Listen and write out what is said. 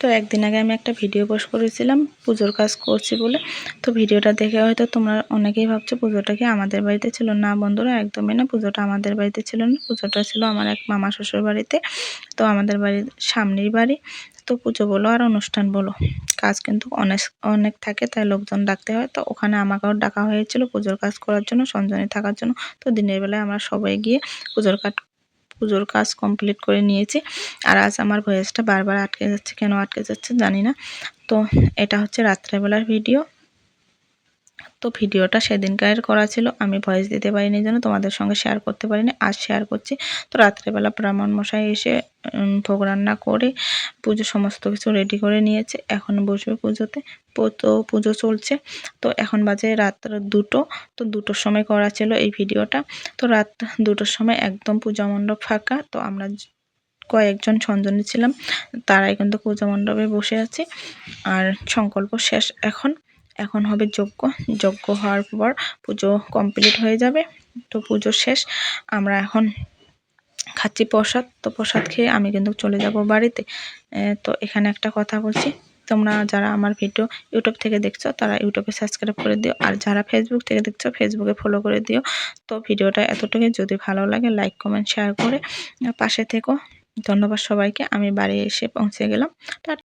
তো একদিন আগে আমি একটা ভিডিও পোস্ট করেছিলাম, পুজোর কাজ করছি বলে। তো ভিডিওটা দেখে হয়তো তোমরা অনেকেই ভাবছ পুজোটা কি আমাদের বাড়িতে ছিল? না বন্ধুরা, একদমই না। পুজোটা আমাদের বাড়িতে ছিল না। পুজোটা ছিল আমার এক মামা শ্বশুর বাড়িতে, তো আমাদের বাড়ির সামনের বাড়ি। তো পুজো বলো আর অনুষ্ঠান বলো, কাজ কিন্তু অনেক অনেক থাকে, তাই লোকজন ডাকতে হয়। তো ওখানে আমাকেও ডাকা হয়েছিল পুজোর কাজ করার জন্য, সঞ্জনে থাকার জন্য। তো দিনের বেলায় আমরা সবাই গিয়ে পুজোর কাজ পুজোর কাজ কমপ্লিট করে নিয়েছি। আর আজ আমার ভয়েসটা বারবার আটকে যাচ্ছে, কেন আটকে যাচ্ছে জানি না। তো এটা হচ্ছে রাত্রেবেলার ভিডিও তো ভিডিওটা সেদিনকার করা ছিল। আমি ভয়েস দিতে পারিনি জন্য তোমাদের সঙ্গে শেয়ার করতে পারিনি। আজ শেয়ার করছি। তো রাত্রেবেলা ব্রাহ্মণ মশাই এসে ভোগ রান্না করে, পুজো সমস্ত কিছু রেডি করে নিয়েছে। এখন বসবে পুজোতে। তো পুজো চলছে। তো এখন বাজে রাত দুটো। তো দুটোর সময় করা ছিল এই ভিডিওটা। তো রাত দুটোর সময় একদম পূজা মণ্ডপ ফাঁকা। তো আমরা কয়েকজন সঞ্জনী ছিলাম। তারাই কিন্তু পূজা মণ্ডপে বসে আছে। আর সংকল্প শেষ এখন। এখন হবে যজ্ঞ। যজ্ঞ হওয়ার পর পুজো কমপ্লিট হয়ে যাবে। তো পুজো শেষ। আমরা এখন খাচ্ছি প্রসাদ। তো প্রসাদ খেয়ে আমি কিন্তু চলে যাব বাড়িতে। তো এখানে একটা কথা বলছি। তোমরা যারা আমার ভিডিও ইউটিউব থেকে দেখছ, তারা ইউটিউবে সাবস্ক্রাইব করে দিও। আর যারা ফেসবুক থেকে দেখছ ফেসবুকে ফলো করে দিও। তো ভিডিওটা এতটুকুই। যদি ভালো লাগে লাইক কমেন্ট শেয়ার করে পাশে থেকো। ধন্যবাদ সবাইকে। আমি বাড়ি এসে পৌঁছে গেলাম।